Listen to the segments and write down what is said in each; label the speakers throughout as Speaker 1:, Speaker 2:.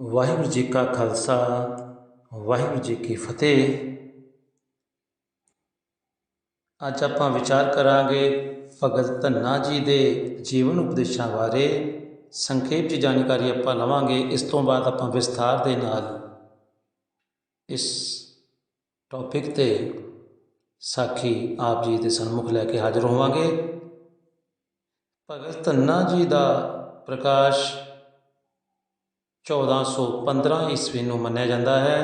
Speaker 1: ਵਾਹਿਗੁਰੂ ਜੀ ਕਾ ਖਾਲਸਾ, ਵਾਹਿਗੁਰੂ ਜੀ ਕੀ ਫਤਿਹ। ਅੱਜ ਆਪਾਂ ਵਿਚਾਰ ਕਰਾਂਗੇ ਭਗਤ ਧੰਨਾ ਜੀ ਦੇ ਜੀਵਨ ਉਪਦੇਸ਼ਾਂ ਬਾਰੇ। ਸੰਖੇਪ ਚ ਜਾਣਕਾਰੀ ਆਪਾਂ ਲਵਾਂਗੇ, ਇਸ ਤੋਂ ਬਾਅਦ ਆਪਾਂ ਵਿਸਥਾਰ ਦੇ ਨਾਲ ਇਸ ਟੌਪਿਕ ਤੇ ਸਾਖੀ ਆਪ ਜੀ ਦੇ ਸਨਮੁਖ ਲੈ ਕੇ ਹਾਜ਼ਰ ਹੋਵਾਂਗੇ। ਭਗਤ ਧੰਨਾ ਜੀ ਦਾ ਪ੍ਰਕਾਸ਼ 1415 ਈਸਵੀ ਨੂੰ ਮੰਨਿਆ ਜਾਂਦਾ ਹੈ।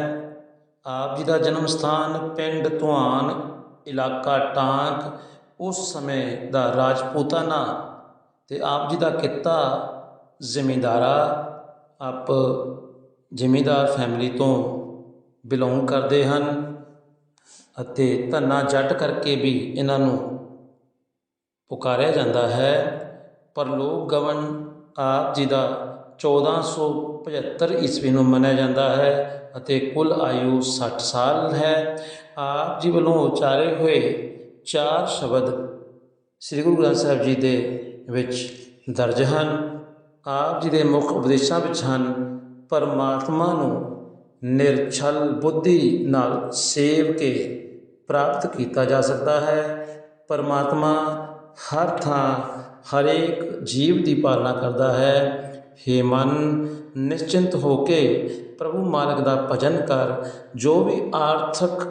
Speaker 1: ਆਪ ਜੀ ਦਾ ਜਨਮ ਸਥਾਨ ਪਿੰਡ ਧੁਆਨ ਇਲਾਕਾ ਟਾਂਕ, ਉਸ ਸਮੇਂ ਦਾ ਰਾਜਪੂਤਾਨਾ ਤੇ ਆਪ ਜੀ ਦਾ ਕਿੱਤਾ ਜ਼ਿਮੀਂਦਾਰਾ। ਆਪ ਜ਼ਿਮੀਂਦਾਰ ਫੈਮਿਲੀ ਤੋਂ ਬਿਲੋਂਗ ਕਰਦੇ ਹਨ ਅਤੇ ਧੰਨਾ ਜੱਟ ਕਰਕੇ ਵੀ ਇਹਨਾਂ ਨੂੰ ਪੁਕਾਰਿਆ ਜਾਂਦਾ ਹੈ। ਪਰ ਲੋਕ ਗਵਨ ਆਪ ਜੀ ਦਾ 1475 ਈਸਵੀ ਨੂੰ ਮੰਨਿਆ ਜਾਂਦਾ ਹੈ ਅਤੇ ਕੁੱਲ ਆਯੂ 60 ਸਾਲ ਹੈ। ਆਪ ਜੀ ਵੱਲੋਂ ਉਚਾਰੇ ਹੋਏ ਚਾਰ ਸ਼ਬਦ ਸ੍ਰੀ ਗੁਰੂ ਗ੍ਰੰਥ ਸਾਹਿਬ ਜੀ ਦੇ ਵਿੱਚ ਦਰਜ ਹਨ। ਆਪ ਜੀ ਦੇ ਮੁੱਖ ਉਪਦੇਸ਼ਾਂ ਵਿੱਚ ਹਨ, ਪਰਮਾਤਮਾ ਨੂੰ ਨਿਰਛਲ ਬੁੱਧੀ ਨਾਲ ਸੇਵ ਕੇ ਪ੍ਰਾਪਤ ਕੀਤਾ ਜਾ ਸਕਦਾ ਹੈ। ਪਰਮਾਤਮਾ ਹਰ ਥਾਂ ਹਰੇਕ ਜੀਵ ਦੀ ਪਾਲਣਾ ਕਰਦਾ ਹੈ। ਹੇ ਮਨ, ਨਿਸ਼ਚਿੰਤ ਹੋ ਕੇ ਪ੍ਰਭੂ ਮਾਲਕ ਦਾ ਭਜਨ ਕਰ, ਜੋ ਵੀ ਆਰਥਕ,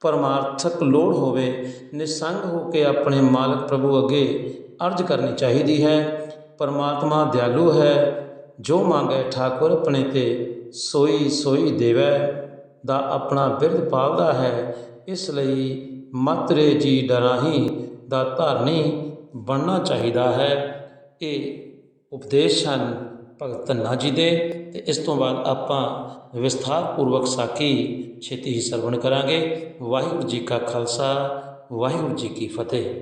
Speaker 1: ਪਰਮਾਰਥਕ ਲੋੜ ਹੋਵੇ, ਨਿਸੰਗ ਹੋ ਕੇ ਆਪਣੇ ਮਾਲਕ ਪ੍ਰਭੂ ਅੱਗੇ ਅਰਜ਼ ਕਰਨੀ ਚਾਹੀਦੀ ਹੈ। ਪਰਮਾਤਮਾ ਦਿਆਲੂ ਹੈ, ਜੋ ਮੰਗੇ ਠਾਕੁਰ ਆਪਣੇ ਤੇ ਸੋਈ ਸੋਈ ਦੇਵੈ, ਦਾ ਆਪਣਾ ਬਿਰਧ ਪਾਲਦਾ ਹੈ। ਇਸ ਲਈ ਮਤਰੇ ਜੀ ਡਰਾਹੀ ਦਾ ਧਾਰਨੀ ਬਣਨਾ ਚਾਹੀਦਾ ਹੈ। ਇਹ ਉਪਦੇਸ਼ ਹਨ। ਭਗਤ ਧੰਨਾ ਜੀ ਦੇ ਤੇ ਇਸ ਤੋਂ ਬਾਅਦ ਆਪਾਂ ਵਿਸਥਾਰ ਪੂਰਵਕ ਸਾਖੀ ਛੇਤੀ ਹੀ ਸਰਵਣ ਕਰਾਂਗੇ। ਵਾਹਿਗੁਰੂ ਜੀ ਕਾ ਖਾਲਸਾ, ਵਾਹਿਗੁਰੂ ਜੀ ਕੀ ਫਤਿਹ।